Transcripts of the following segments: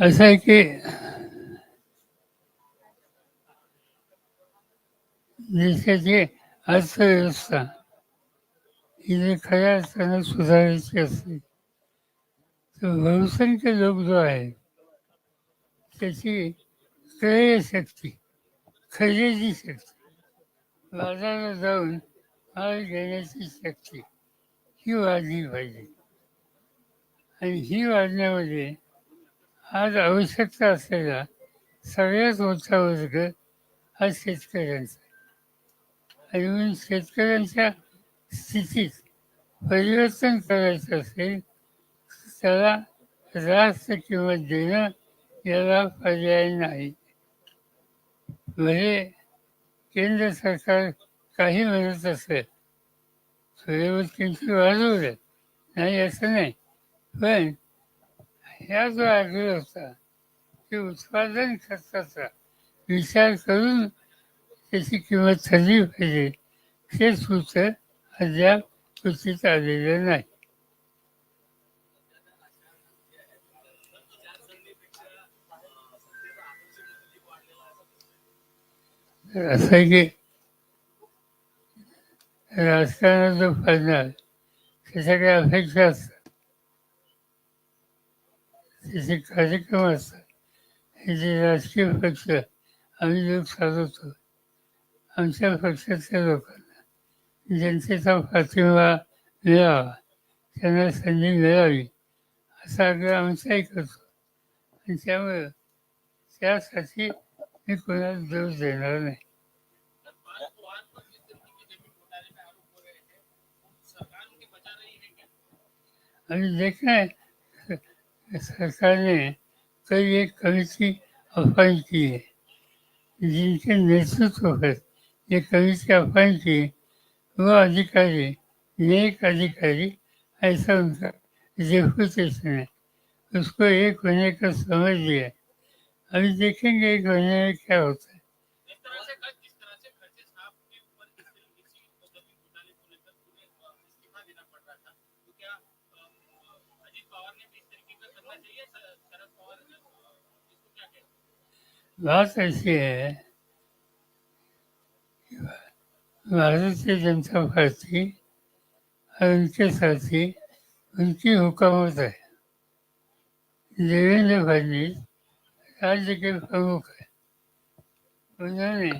असं आहे की देशाची अर्थव्यवस्था ही जर खऱ्या अर्थानं सुधारायची असते तर बहुसंख्य लोक जो आहे त्याची क्रयशक्ती खरेदी शक्ती बाजारात जाऊन माल घेण्याची शक्ती ही वाढली पाहिजे आणि ही वाढण्यामध्ये आज आवश्यकता असलेला सगळ्यात मोठा वर्ग हा शेतकऱ्यांचा अजून आणि म्हणून शेतकऱ्यांच्या स्थितीत परिवर्तन करायचं असेल त्याला जास्त किंमत देणं याला पर्याय नाही. म्हणजे केंद्र सरकार काही म्हणत असेल थोडे किमती वाढवल्यात नाही असं नाही. पण ह्या जो आग्रह होता ते उत्पादन खर्चाचा विचार करून त्याची किंमत ठरली पाहिजे. हे सूत्र अद्याप कृतीत आलेलं नाही. असं आहे की राजकारणात जो फायदा त्याच्या काही अपेक्षा असतात. त्याचे कार्यक्रम असतात हे जे राजकीय पक्ष आम्ही लोक चालवतो. आमच्या पक्षातल्या लोकांना जनतेचा पाठिंबा मिळावा त्यांना संधी मिळावी असा आग्रह आमचाही करतो. आणि त्यामुळं त्यासाठी मी कोणाला दोष देणार नाही. आणि जे काय सरकार ने कई एक कमिटी अपॉइंट की है, जिनके नेतृत्व पर ये कमेटी अपॉइंट की वो अधिकारी, नेक अधिकारी, ऐसा उनका रेपुटेशन है। उसको एक होने का समझ लिया अभी देखेंगे एक होने में क्या होता है। बात ऐसी है भारतीय जनता पार्टी और उनके साथी उनकी हुकूमत है। देवेंद्र फडणवीस राज्य के प्रमुख है। उन्होंने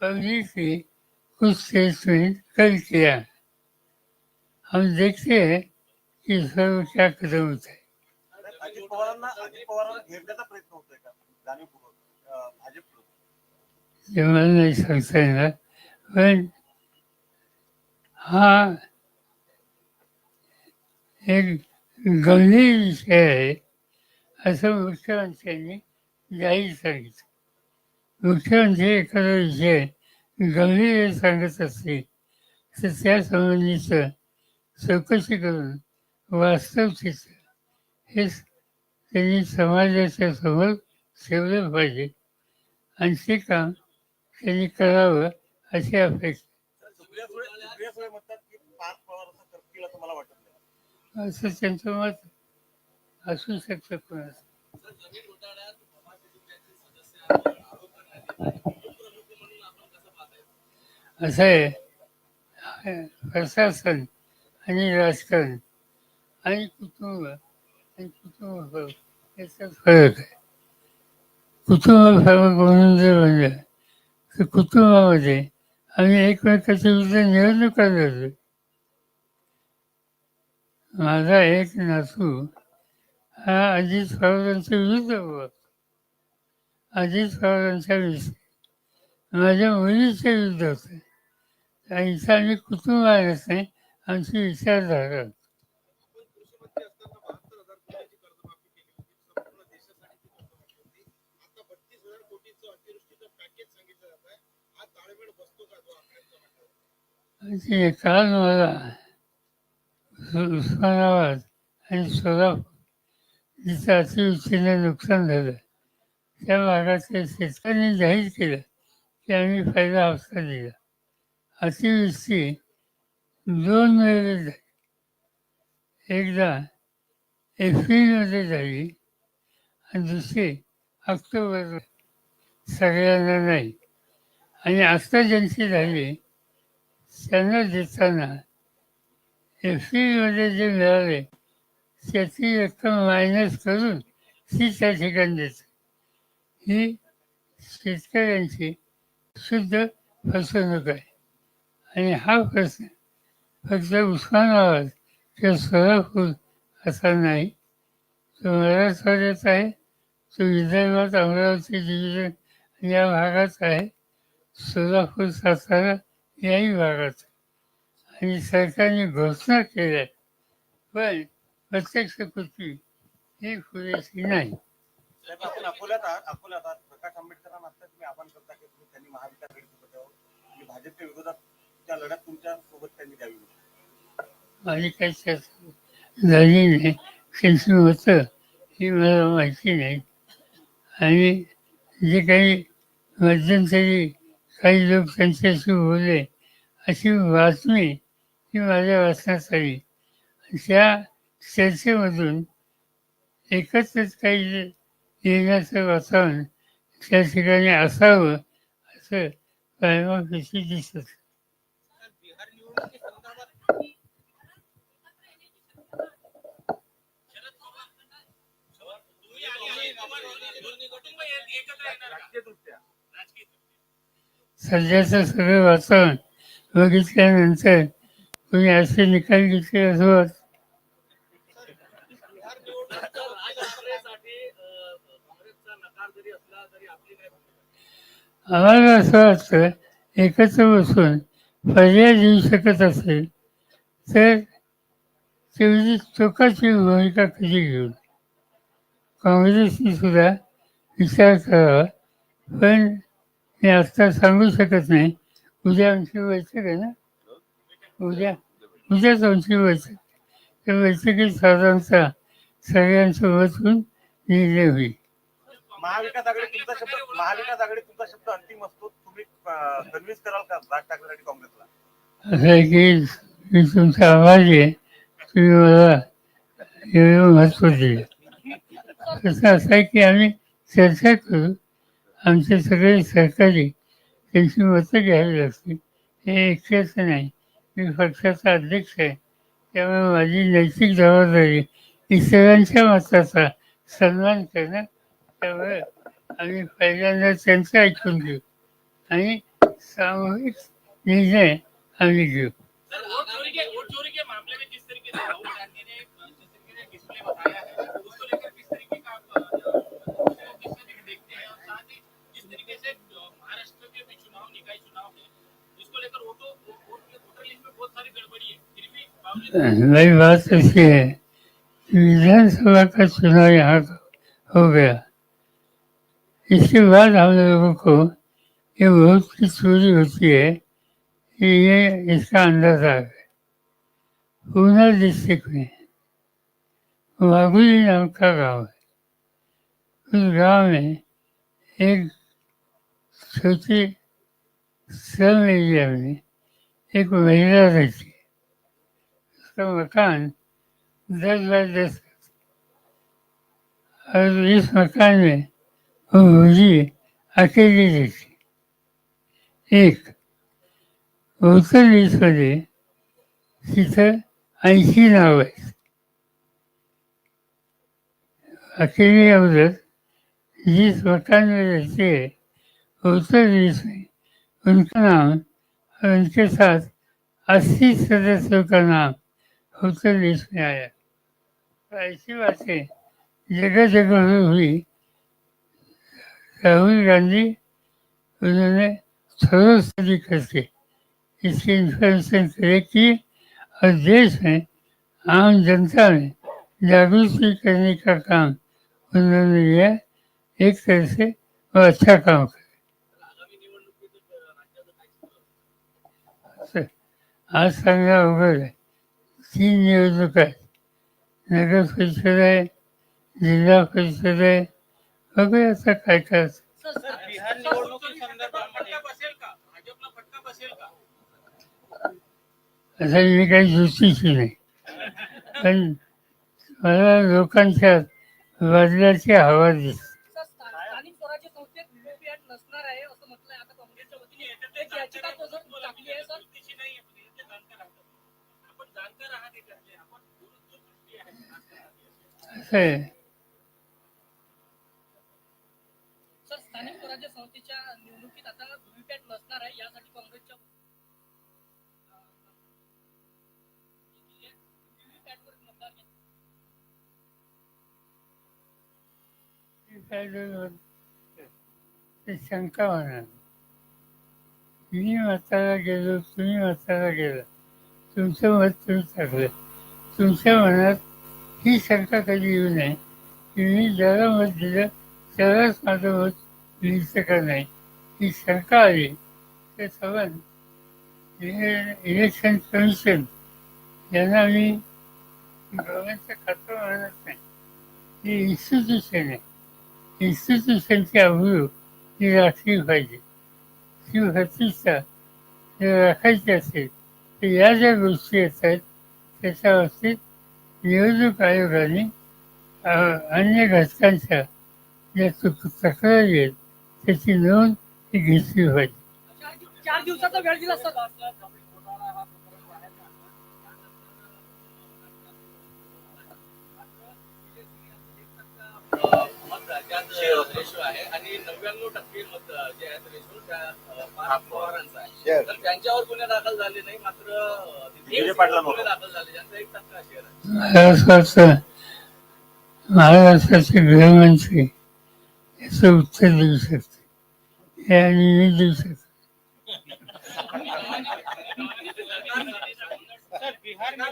पब्लिकली कुछ स्टेटमेंट कर किया। हम देखते हैं कि इस पर वो क्या कदम उठाए। अजित मला नाही सांगता येणार. पण हा एक गंभीर विषय आहे असं मुख्यमंत्र्यांनी जाहीर सांगितलं. मुख्यमंत्री एखादा विषय गंभीर सांगत असतील तर त्यासंबंधीचं चौकशी करून वास्तव चित्र हे त्यांनी समाजाच्या समोर ठेवलं पाहिजे. आणि ते काम त्यांनी करावं अशी अपेक्षा. असं असं त्यांचं मत असू शकतं कोणाचं असं. आहे. प्रशासन आणि राजकारण आणि कुटुंब आणि कुटुंब याचा फरक आहे. कुटुंब फरक म्हणून जर म्हणलं तर कुटुंबामध्ये आम्ही एकमेकाच्या विरुद्ध निवडणुका लढलो माझा एक नातू हा अजित पवारांच्या विरुद्ध उभा अजित पवारांच्या विषयी माझ्या मुलीच्या विरुद्ध होते. आणि इथं आम्ही कुटुंब आणत नाही आमची विचारधारा होती. आपण कृषी मंत्री असताना बहात्तर हजार कोटीची कर्जमाफी केली होती संपूर्ण देशासाठी ती कर्जमाफी होती आता बत्तीस हजार कोटीचं अतिवृष्टीचं पॅकेज सांगितलं जात आहे हा ताळमेळ बसतो का जो आकड्यांचा वाटा आणि ते काल मला उस्मानाबाद आणि सोलापूर जिथं अतिवृष्टीने नुकसान झालं. त्या भागातल्या शेतकऱ्यांनी जाहीर केलं की आम्ही फायदा हप्ता दिला. अतिवृष्टी दोन वेळेला झाली. एकदा एप्रिलमध्ये झाली आणि दुसरी ऑक्टोबर सगळ्यांना नाही. आणि आत्ता ज्यांची झाली त्यांना देताना एप्रिलमध्ये जे मिळाले त्याची रक्कम मायनस करून ती त्या ठिकाणी देते ही शेतकऱ्यांची शुद्ध फसवणूक आहे आणि हा प्रश्न फक्त उस्मानाबाद किंवा सोलापूर असा नाही तो मराठवाड्यात आहे तो विदर्भात अमरावती डिव्हिजन या भागात आहे सोलापूर सातारा याही भागात. आणि सरकारने घोषणा केल्या पण प्रत्यक्ष कृती ही पुरेशी नाही. आपण अकोल्यात आहात अकोल्यात आहात. प्रकाश आंबेडकरांना आता तुम्ही आवाहन करता की तुम्ही त्यांनी महाविकास आघाडी सोबत यावं आणि भाजपच्या विरोधात त्या लढ्यात तुमच्यासोबत त्यांनी द्यावी. माझी काही चर्चा झाली नाही. होतं ही मला माहिती नाही. आणि जे काही मध्यंतरी काही लोक त्यांच्याशी बोलले अशी बातमी ही माझ्या वाचण्यात आली त्या चर्चेमधून एकत्रच काही जे येण्याचं वातावरण त्या ठिकाणी असावं असं कायमापेशी दिसत एकत्र येणार का? राजकीयदृष्ट्या राजकीय सध्याचं सगळं वातावरण बघितल्यानंतर तुम्ही असे निकाल घेतले असं आम्हाला असं वाटतं एकत्र बसून पर्याय देऊ शकत असेल तर तेवढी चोखाची भूमिका कधी घेऊन? काँग्रेसने सुद्धा विचार करावा पण मी आत्ता सांगू शकत नाही. उद्या आमची बैठक आहे ना? उद्या उद्याच आमची बैठक. त्या बैठकीत साधारणतः सगळ्यांसोबत होऊन निर्णय होईल. महाविकास आघाडी तुमचा शब्द महाविकास आघाडी तुमचा शब्द अंतिम असतो. तुम्ही कन्व्हिन्स कराल का राज ठाकरेसाठी काँग्रेसला? असं आहे की मी तुमचा आवाज आहे. तुम्ही मला एवढं महत्त्व दिलं. कसं असं आहे की आम्ही चर्चा करू. आमचे सगळे सहकारी त्यांची मतं घ्यावी लागतील. हे एकट्याचं नाही. मी पक्षाचा अध्यक्ष आहे. त्यामुळे माझी नैतिक जबाबदारी इतरांच्या मताचा सन्मान करणं त्यामुळे आम्ही पहिल्यांदा त्यांचं ऐकून घेऊ आणि सामूहिक निर्णय आम्ही घेऊ. नई बात ऐसी है कि विधानसभा का चुनाव यहाँ हो गया। इसके बाद हम लोगों को ये बहुत की चोरी होती है कि ये इसका अंदाजा है पूना डिस्ट्रिक्ट में वागुली नाम का गाँव है। उस गांव में एक छोटी श्रम एरिया में एक महिला रहती है मकान दस बाय दस और इस मकान में वो भूजी अकेली रहती एक उत्तरमध्ये तिथं ऐंशी नाव आहेत अकेली औरत जिस मकान में रहती है उत्तर प्रदेश में उनका नाम और उनके साथ अस्सी सदस्यों का नाम उत्तर देश में आया। ऐसी बातें जगह जगह में हुई। राहुल गांधी उन्होंने थोड़ा स्टडी करके इसकी इंफॉर्मेशन कलेक्ट की और देश में आम जनता में जागृति करने का काम उन्होंने लिया एक तरह से वो अच्छा काम कर अ? असं आज सांगा अवघड आहे तीन निवडणूक आहेत नगर परिषद आहे जिल्हा परिषद आहे बघूया आता काय करायचं सर बिहार निवडणुकी संदर्भामध्ये. फटका बसेल का भाजपला फटका बसेल का असं मी काही ज्योतिषी नाही. पण मला लोकांच्या बदलाची हवा दिसते सर, स्था- स्थानिक स्वराज्य संस्थेत व्हीव्हीपॅट नसणार आहे असं म्हटलंय आता काँग्रेसच्या वतीने एक याचिका पसर- टाकली आहे सर वृत्तीची नाही आहे, पण याचे जाणकार आहात. आपण जाणकार आहात याच्यातले. आपण दूरदृष्टी आहे. असं आहे सर स्थानिक स्वराज्य संस्थेच्या निवडणुकीत आता व्हीव्हीपॅट नसणार आहे यासाठी काँग्रेसच्या व्हीव्हीपॅटवर मतदान ते शंका होणार. मी मताला गेलो तुम्ही मताला गेला. तुमचं मत तुम्ही टाकलं तुमच्या मनात ही शंका कधी येऊ नये. की मी ज्याला मत दिलं त्यालाच माझं मत लिहितं का नाही ही शंका आली तर सवन इलेक्शन कमिशन यांना मी गव्हर्नमेंटचं खातं म्हणत नाही. ही इन्स्टिट्यूशन आहे. इन्स्टिट्यूशनची अभियोग ही राखली पाहिजे. ती प्रतिष्ठा जर राखायची असेल तर या ज्या गोष्टी येतात त्याच्या बाबतीत निवडणूक आयोगाने अन्य घटकांच्या ज्या तुक तक्रारी आहेत त्याची नोंद ही घेतली पाहिजे. चार दिवसाचा वेळ दिला सर मत राज्यात रेशो आहे आणि नव्याण्णव टक्के मत जे आहेत रेशो त्या पाच पवारांचा आहे. तर त्यांच्यावर गुन्हे दाखल झाले नाही मात्र अ, विजय पाटलांवर. गुन्हे दाखल झाले ज्यांचा एक टक्का शेअर आहे. महाराष्ट्राचे गृहमंत्री याचं उत्तर देऊ शकते. हे आणि मी देऊ शकतो. सर बिहार त्यांना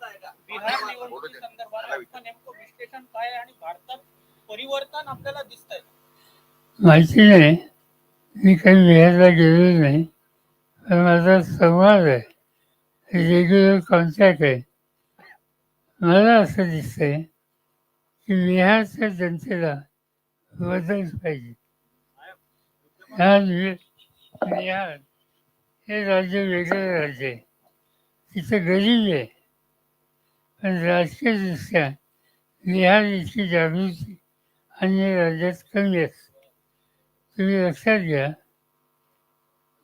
आहे का? बिहार आपलं नेमकं विश्लेषण काय आहे आणि भारतात परिवर्तन आपल्याला दिसत आहे माहिती नाही. मी काही बिहारला गेलो नाही. पण माझा संवाद आहे. रेग्युलर कॉन्टॅक्ट आहे. मला असं दिसतंय की बिहारच्या जनतेला बदल पाहिजे. बिहार हे राज्य वेगळं राज्य आहे. तिथं गरीब आहे. पण राजकीयदृष्ट्या बिहार इतकी जागृती अन्य राज्यात कमी असते. तुम्ही लक्षात घ्या.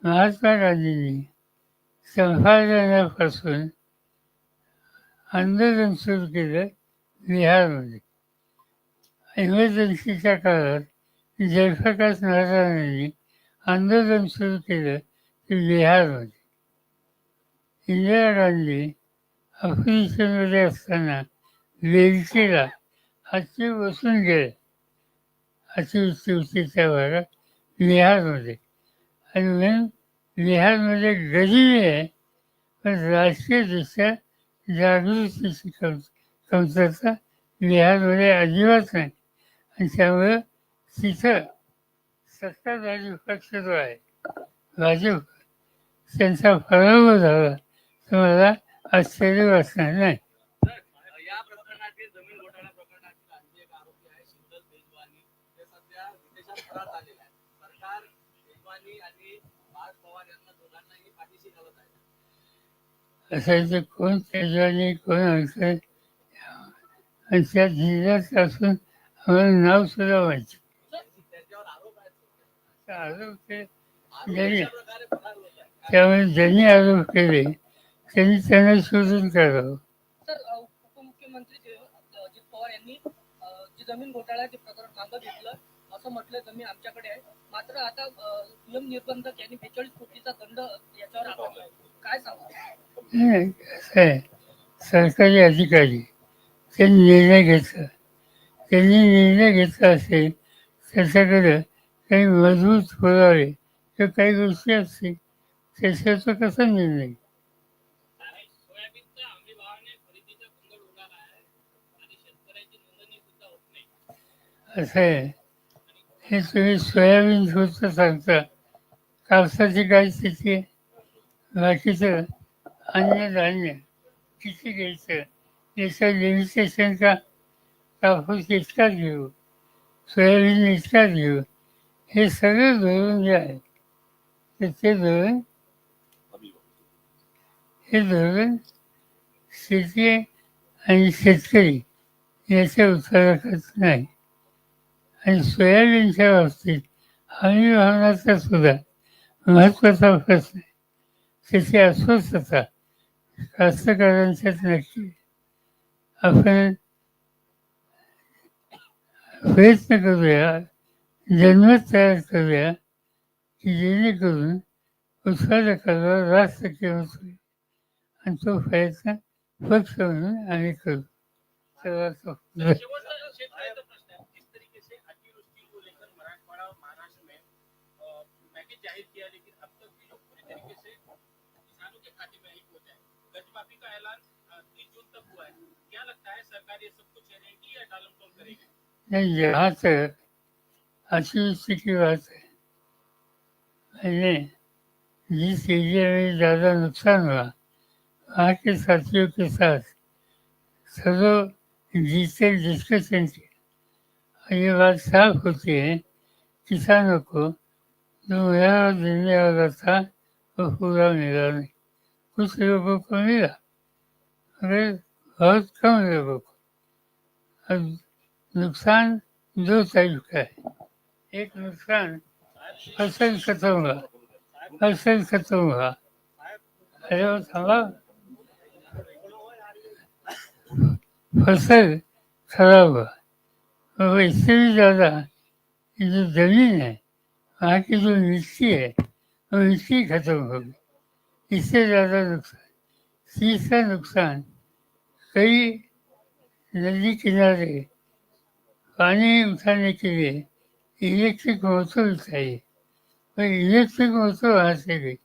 महात्मा गांधींनी संपादनापासून आंदोलन सुरू केलं बिहारमध्ये. इमर्जन्सीच्या काळात जयप्रकाश नारायणांनी आंदोलन सुरू केलं ते बिहारमध्ये. इंदिरा गांधी ऑपोजिशनमध्ये असताना वेलचीला हाती बसून गेले. अतिवृष्टीच्या भागात बिहारमध्ये. आणि म्हणून बिहारमध्ये गरिबी आहे पण राजकीयदृष्ट्या जागृतीची कम कमतरता बिहारमध्ये अजिबात नाही. आणि त्यामुळं तिथं सत्ताधारी पक्ष जो आहे भाजप त्यांचा पराभव झाला. तर मला आश्चर्य वाटणार नाही या प्रकरणातील जमीन घोटाळा प्रकरणातील आणखी एक आरोपी आहे शिवदल तेजवानी ते सध्या विदेशात फरार झालेले आहे सरकार तेजवानी आणि पार्थ पवार यांना दोघांनाही पाठीशी घालत आहे असायचं कोण त्याच्याने कोण अंतर आणि त्या जिल्ह्यात असून आम्हाला नाव सुद्धा व्हायचं. आरोप केले. त्यामुळे ज्यांनी आरोप केले त्यांनी त्यांना शोधून काढावं. जमीन घोटाळ्याचे प्रकरण मागं घेतलं असं म्हटलं जमीन आमच्याकडे आहे. मात्र आता अ, नियम निर्बंधक यांनी बेचाळीस कोटीचा दंड याच्यावर आकारलाय नाही कसं आहे सरकारी अधिकारी त्यांनी निर्णय घेतला. त्यांनी निर्णय घेतला असेल त्याच्याकडे काही मजबूत पुरावे किंवा काही गोष्टी असतील. त्याच्यावर कसा निर्णय? घेईल? सोयाबीनचा हमी भावाने खरेदीचा गोंधळ उडाला आहे आणि शेतकऱ्याची नोंदणी सुद्धा होत नाही. असं आहे. हे तुम्ही सोयाबीन होतं सांगता. कापसाची काय स्थिती आहे? बाकीचं अन्नधान्य किती घ्यायचं? याचं लिमिटेशन कापूस इतकाच घेऊ सोयाबीन इतकाच घेऊ हे सगळं धोरण जे आहे तर ते धोरण हे धोरण शेती आणि शेतकरी याच्या उत्तराखच नाही. आणि सोयाबीनच्या बाबतीत हमी भावनाचा सुद्धा महत्त्वाचा प्रश्न आहे. तिथे अस्वस्थ होता. कास्तकारांच्यात नक्की आपण प्रयत्न करूया जन्मत तयार करूया की जेणेकरून उत्पादकाला रास्त किंमत होईल आणि तो प्रयत्न फक्त म्हणून आम्ही करू. सर्वात नहीं से तक अतिवृष्टि की बात है मैंने जिस एरिया में ज़्यादा नुकसान हुआ वहाँ के साथियों के साथ सदो डिटेल डिस्कशन किया ये बात साफ होती है किसानों को जो मेरा देने वाला था वो पूरा मिला नहीं कुछ लोगों को मिला. मगर बहुत कम लोगों को अब नुकसान दो टाईप का है एक नुकसान फसल खत्म हुआ फसल खत्म हुआ अरे हो, वो फसल खराब हुआ और इससे भी ज़्यादा जो जमीन है वहाँ की जो मिट्टी है वो मिट्टी खत्म हो गई इससे ज़्यादा नुकसान. तीसरा नुकसान कई नदी किनारे पानी उठाने के लिए इलेक्ट्रिक मोटर चाहिए और इलेक्ट्रिक मोटर वहाँ से गई।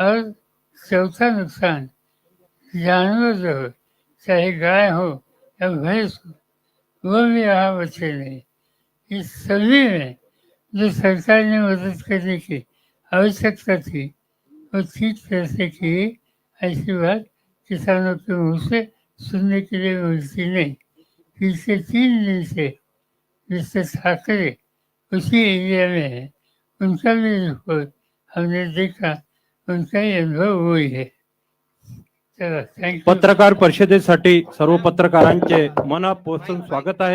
और चौथा नुकसान, जानवर जो हो, चाहे गाय हो या भैंस हो, वो भी यहाँ बचे नहीं। इस सभी में जो सरकार ने मदद करने की आवश्यकता थी, वो ठीक तरह से की। ऐसी बात किसानों के मुँह से सुनने के लिए मिलती नहीं। पिछले तीन दिन से मिस्टर ठाकरे उसी एरिया में है। उनका भी रिपोर्ट हमने देखा, उनका ही अनुभव हुई है। पत्रकार परिषदे सर्व पत्रकारांचे मनापासून स्वागत आहे.